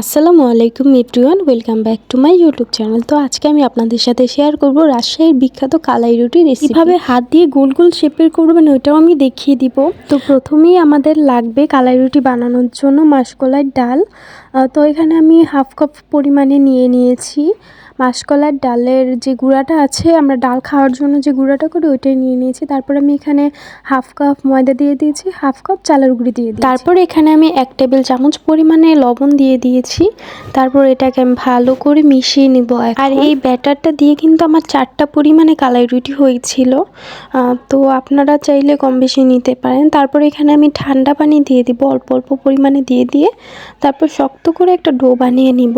আসসালামু আলাইকুম everyone, welcome back to my YouTube channel. তো আজকে আমি আপনাদের সাথে শেয়ার করব রাজশাহীর বিখ্যাত কালাই রুটি রেসিপি হাত দিয়ে গোল গোল শেপের করবেন ওইটাও আমি দেখিয়ে দিব। তো প্রথমেই আমাদের লাগবে কালাই রুটি বানানোর জন্য মাসকলাই ডাল। তো এখানে আমি হাফ কাপ পরিমাণে নিয়ে নিয়েছি। মাসকলার ডালের যে গুঁড়াটা আছে, আমরা ডাল খাওয়ার জন্য যে গুঁড়াটা করি, ওইটাই নিয়ে নিয়েছি। তারপর আমি এখানে হাফ কাপ ময়দা দিয়ে দিয়েছি, হাফ কাপ চালের গুঁড়ি দিয়ে দিয়েছি। তারপর এখানে আমি এক টেবিল চামচ পরিমাণে লবণ দিয়ে দিয়েছি। তারপর এটাকে আমি ভালো করে মিশিয়ে নিব আর এই ব্যাটারটা দিয়ে কিন্তু আমার চারটা পরিমাণে কালাই রুটি হয়েছিল তো আপনারা চাইলে কম বেশি নিতে পারেন। তারপর এখানে আমি ঠান্ডা পানি দিয়ে দিব, অল্প অল্প পরিমাণে দিয়ে দিয়ে। তারপর শক্ত করে একটা ডো বানিয়ে নিব।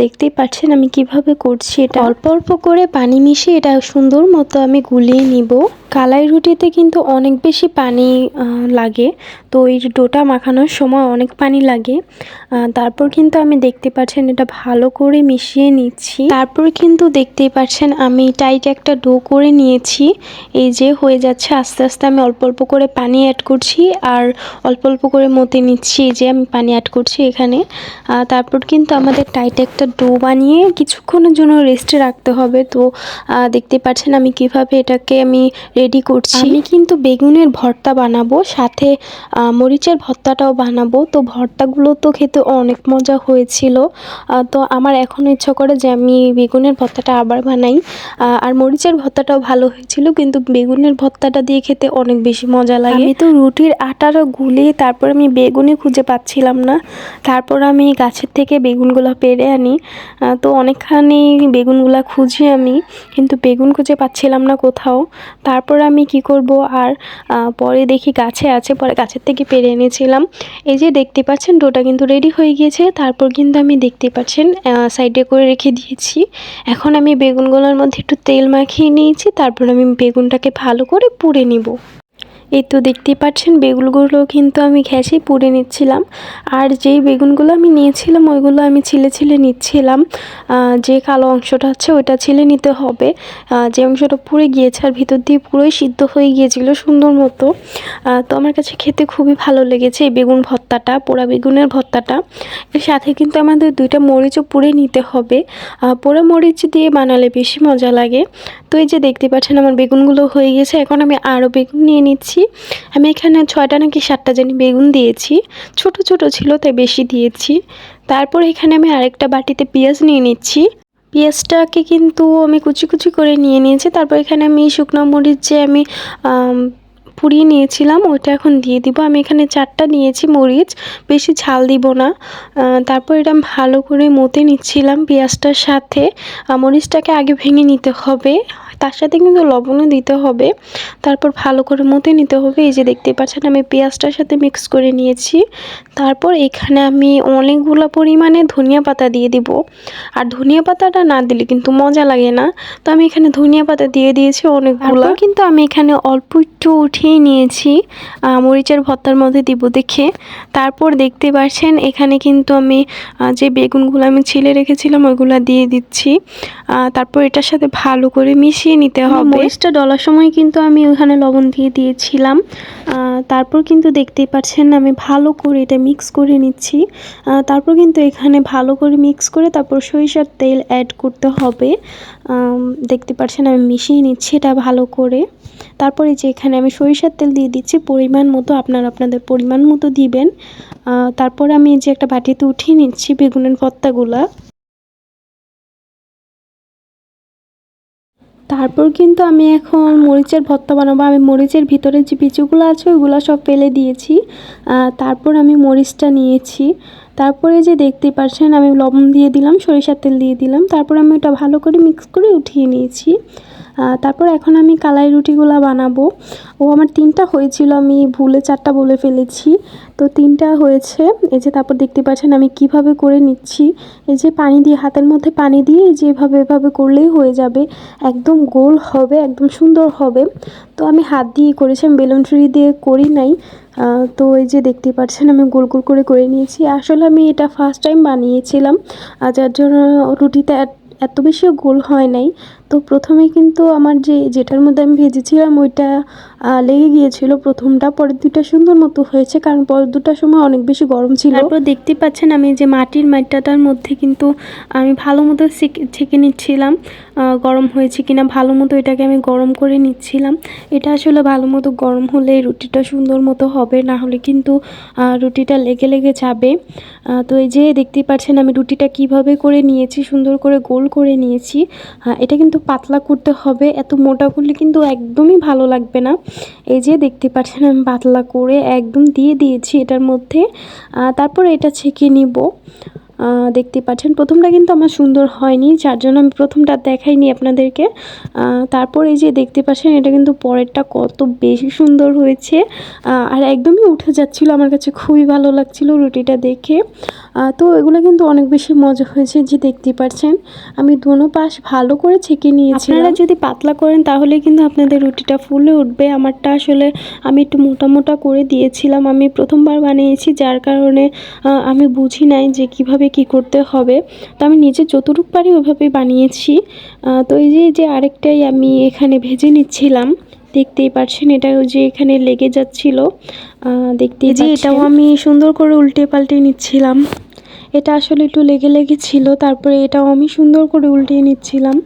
দেখতেই পাচ্ছেন আমি কীভাবে করছি এটা। অল্প অল্প করে পানি মিশিয়ে এটা সুন্দর মতো আমি গুলিয়ে নিব। কালাই রুটিতে কিন্তু অনেক বেশি পানি লাগে। তো এই ডোটা মাখানোর সময় অনেক পানি লাগে। তারপর কিন্তু আমি দেখতে পাচ্ছেন এটা ভালো করে মিশিয়ে নিচ্ছি। তারপর কিন্তু দেখতেই পাচ্ছেন আমি টাইট একটা ডো করে নিয়েছি। এই যে হয়ে যাচ্ছে, আস্তে আস্তে আমি অল্প অল্প করে পানি অ্যাড করছি আর অল্প অল্প করে মতে নিচ্ছি। এই যে আমি পানি অ্যাড করছি এখানে। তারপর কিন্তু আমাদের টাইট একটা ডো বানিয়ে কিছুক্ষণের জন্য রেস্টে রাখতে হবে। তো দেখতে পাচ্ছেন আমি কীভাবে এটাকে আমি রেডি করছি। আমি কিন্তু বেগুনের ভর্তা বানাবো সাথে মরিচের ভর্তাটাও বানাবো। তো ভর্তাগুলো তো খেতে অনেক মজা হয়েছিল। তো আমার এখন ইচ্ছা করে যে আমি বেগুনের ভর্তাটা আবার বানাই। আর মরিচের ভর্তাটাও ভালো হয়েছিল কিন্তু বেগুনের ভর্তাটা দিয়ে খেতে অনেক বেশি মজা লাগে। আমি তো রুটির আটাটা গুলে তারপর আমি বেগুনই খুঁজে পাচ্ছিলাম না। তারপর আমি গাছের থেকে বেগুনগুলো পেরে আহ, তো অনেকখানি বেগুনগুলো খুঁজি আমি কিন্তু বেগুন খুঁজে পাচ্ছিলাম না কোথাও। তারপর আমি কি করব আর পরে দেখি গাছে আছে পরে গাছের থেকে পেরে এনেছিলাম। এই যে দেখতে পাচ্ছেন ডোটা কিন্তু রেডি হয়ে গিয়েছে। তারপর কিন্তু আমি দেখতে পাচ্ছেন সাইডে করে রেখে দিয়েছি। এখন আমি বেগুনগুলোর মধ্যে একটু তেল মাখিয়ে নিয়েছি তারপর আমি বেগুনটাকে ভালো করে পুড়ে নিব। এই তো দেখতেই পাচ্ছেন, বেগুনগুলো কিন্তু আমি ঘ্যাসে পুড়ে নিচ্ছিলাম। আর যেই বেগুনগুলো আমি নিয়েছিলাম, ওইগুলো আমি ছিলে ছিলে নিচ্ছিলাম। যে কালো অংশটা আছে, ওইটা ছিলে নিতে হবে। যে অংশটা পুড়ে গিয়েছে আর ভিতর দিয়ে পুরোই সিদ্ধ হয়ে গিয়েছিল সুন্দর মতো। তো আমার কাছে খেতে খুবই ভালো লেগেছে এই বেগুন ভর্তাটা, পোড়া বেগুনের ভর্তাটা। এর সাথে কিন্তু আমাদের দুইটা মরিচও পুড়ে নিতে হবে। পোড়া মরিচ দিয়ে বানালে বেশি মজা লাগে। তো এই যে দেখতে পাচ্ছেন, আমার বেগুনগুলো হয়ে গেছে। এখন আমি আরও বেগুন নিয়ে নিচ্ছি। আমি এখানে ছয়টা নাকি সাতটা জানি বেগুন দিয়েছি। ছোট ছোট ছিল, তাই বেশি দিয়েছি। তারপর এখানে আমি আরেকটা বাটিতে পেঁয়াজ নিয়ে নিচ্ছি। পেঁয়াজটাকে কিন্তু আমি কুচি কুচি করে নিয়ে নিয়েছি। তারপর এখানে আমি শুকনো মরিচ যে আমি পুড়িয়ে নিয়েছিলাম ওইটা এখন দিয়ে দিব। আমি এখানে চারটা নিয়েছি মরিচ, বেশি ঝাল দিব না। তারপর এটা ভালো করে মতে নিচ্ছিলাম পেঁয়াজটার সাথে। মরিচটাকে আগে ভেঙে নিতে হবে। তার সাথে কিন্তু লবণও দিতে হবে। তারপর ভালো করে মতে নিতে হবে। এই যে দেখতে পাচ্ছেন, আমি পেঁয়াজটার সাথে মিক্স করে নিয়েছি। তারপর এখানে আমি অনেকগুলো পরিমাণে ধনিয়া পাতা দিয়ে দিব। আর ধনিয়া পাতাটা না দিলে কিন্তু মজা লাগে না। তো আমি এখানে ধনিয়া পাতা দিয়ে দিয়েছি অনেকগুলো। কিন্তু আমি এখানে অল্প একটু উঠিয়ে নিয়েছি মরিচের ভর্তার মধ্যে দিব দেখে। তারপর দেখতে পাচ্ছেন, এখানে কিন্তু আমি যে বেগুনগুলো আমি ছিলে রেখেছিলাম, ওইগুলো দিয়ে দিচ্ছি। তারপর এটার সাথে ভালো করে মিশিয়ে নিতে হবে। মরিচটা ডলার সময় কিন্তু আমি ওখানে লবণ দিয়ে দিয়েছিলাম। তারপর কিন্তু দেখতেই পাচ্ছেন আমি ভালো করে এটা মিক্স করে নিচ্ছি। তারপর কিন্তু এখানে ভালো করে মিক্স করে তারপর সরিষার তেল অ্যাড করতে হবে। দেখতে পাচ্ছেন আমি মিশিয়ে নিচ্ছি এটা ভালো করে। তারপরে যে এখানে আমি সরিষার তেল দিয়ে দিচ্ছি পরিমাণ মতো আপনারা আপনাদের পরিমাণ মতো দিবেন। তারপর আমি যে একটা বাটিতে উঠিয়ে নিচ্ছি বেগুনের ভর্তাগুলা। তারপর কিন্তু আমি এখন মরিচের ভর্তা বানাবো। আমি মরিচের ভিতরে যে বিচুগুলো আছে, ওইগুলো সব ফেলে দিয়েছি। তারপর আমি মরিচটা নিয়েছি। তারপরে যে দেখতে পাচ্ছেন, আমি লবণ দিয়ে দিলাম, সরিষার তেল দিয়ে দিলাম। তারপর আমি ওটা ভালো করে মিক্স করে উঠিয়ে নিয়েছি। তারপর এখন আমি কালাই রুটিগুলা বানাবো। ও আমার তিনটা হয়েছিল, আমি ভুলে চারটা বলে ফেলেছি। তো তিনটা হয়েছে, এই যে তারপর দেখতে পাচ্ছেন আমি কীভাবে করে নিচ্ছি। এই যে পানি দিয়ে, হাতের মধ্যে পানি দিয়ে এই যে এভাবে করলেই হয়ে যাবে। একদম গোল হবে, একদম সুন্দর হবে। তো আমি হাত দিয়ে করেছি, আমি বেলুন ছুরি দিয়ে করি নাই। তো এই যে দেখতে পাচ্ছেন আমি গোল গোল করে করে নিয়েছি। আসলে আমি এটা ফার্স্ট টাইম বানিয়েছিলাম যার জন্য রুটিটা এত- এত বেশিও গোল হয় নাই। তো প্রথমে কিন্তু আমার যে যেটার মধ্যে আমি ভেজেছিলাম ওইটা লেগে গিয়েছিল। প্রথমটা, পরের দুটা সুন্দর মতো হয়েছে, কারণ পরের দুটার সময় অনেক বেশি গরম ছিল। তারপর দেখতে পাচ্ছেন আমি যে মাটির মাটিটার মধ্যে কিন্তু আমি ভালো মতো ছেঁকে নিচ্ছিলাম। গরম হয়েছে কিনা ভালো মতো এটাকে আমি গরম করে নিচ্ছিলাম। এটা আসলে ভালো মতো গরম হলে রুটিটা সুন্দর মতো হবে, না হলে কিন্তু রুটিটা লেগে লেগে যাবে। তো এই যে দেখতেই পাচ্ছেন আমি রুটিটা কীভাবে করে নিয়েছি, সুন্দর করে গোল করে নিয়েছি। এটা কিন্তু পাতলা করতে হবে, এত মোটা করলে কিন্তু একদমই ভালো লাগবে না। এই যে দেখতে পাচ্ছেন আমি পাতলা করে একদম দিয়ে দিয়েছি এটার মধ্যে। তারপর এটা ছেঁকে নিব। দেখতে পাচ্ছেন। প্রথমটা কিন্তু আমার সুন্দর হয়নি, যার জন্য আমি প্রথমটা দেখাইনি আপনাদেরকে। তারপর এই যে দেখতে পাচ্ছেন, এটা কিন্তু পরেরটা কত বেশি সুন্দর হয়েছে। আর একদমই উঠে যাচ্ছিল, আমার কাছে খুবই ভালো লাগছিল রুটিটা দেখে। তো এগুলো কিন্তু অনেক বেশি মজা হয়েছে যে দেখতে পাচ্ছেন। আমি দোনো পাশ ভালো করে ছেঁকে নিয়েছি আপনারা যদি পাতলা করেন, তাহলে কিন্তু আপনাদের রুটিটা ফুলে উঠবে। আমারটা আসলে আমি একটু মোটা মোটা করে দিয়েছিলাম। আমি প্রথমবার বানিয়েছি, যার কারণে আমি বুঝি নাই যে কীভাবে কি করতে হবে? তো আমি নিজে যতটুকু পারি ওভাবে বানিয়েছি। তো এই যে যে আরেকটাই আমি এখানে ভেজে নিচ্ছিলাম দেখতেই পাচ্ছেন এটা ওই যে এখানে লেগে যাচ্ছিল। দেখতে যে এটাও আমি সুন্দর করে উল্টে পাল্টে নিচ্ছিলাম। এটা আসলে একটু লেগে লেগে ছিল তারপরে এটাও আমি সুন্দর করে উল্টে নিচ্ছিলাম।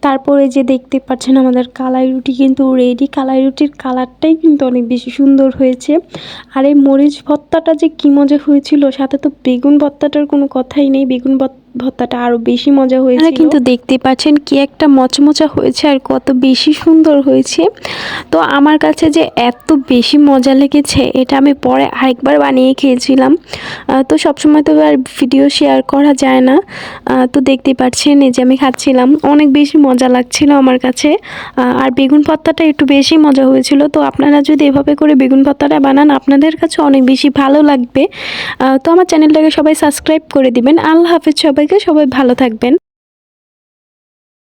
তারপরে যে দেখতে পাচ্ছেন আমাদের কালাই রুটি কিন্তু রেডি কালাই রুটির কালারটাই কিন্তু অনেক বেশি সুন্দর হয়েছে। আর এই মরিচ ভত্তাটা যে কী মজা হয়েছিল, সাথে তো বেগুন ভত্তাটার কোনো কথাই নেই। বেগুন ভর্ত- ভর্তাটা আরও বেশি মজা হয়েছে কিন্তু দেখতে পাচ্ছেন কি একটা মচমচা হয়েছে আর কত বেশি সুন্দর হয়েছে। তো আমার কাছে যে এত বেশি মজা লেগেছে, এটা আমি পরে আরেকবার বানিয়ে খেয়েছিলাম। তো সবসময় তো আর ভিডিও শেয়ার করা যায় না। তো দেখতে পাচ্ছেন, এই যে আমি খাচ্ছিলাম, অনেক বেশি মজা লাগছিল আমার কাছে। আর বেগুন ভর্তাটা একটু বেশি মজা হয়েছিল। তো আপনারা যদি এভাবে করে বেগুন ভর্তাটা বানান, আপনাদের কাছে অনেক বেশি ভালো লাগবে। তো আমার চ্যানেলটাকে সবাই সাবস্ক্রাইব করে দিবেন। আল্লাহ হাফেজ সবাইকে সবাই ভালো থাকবেন।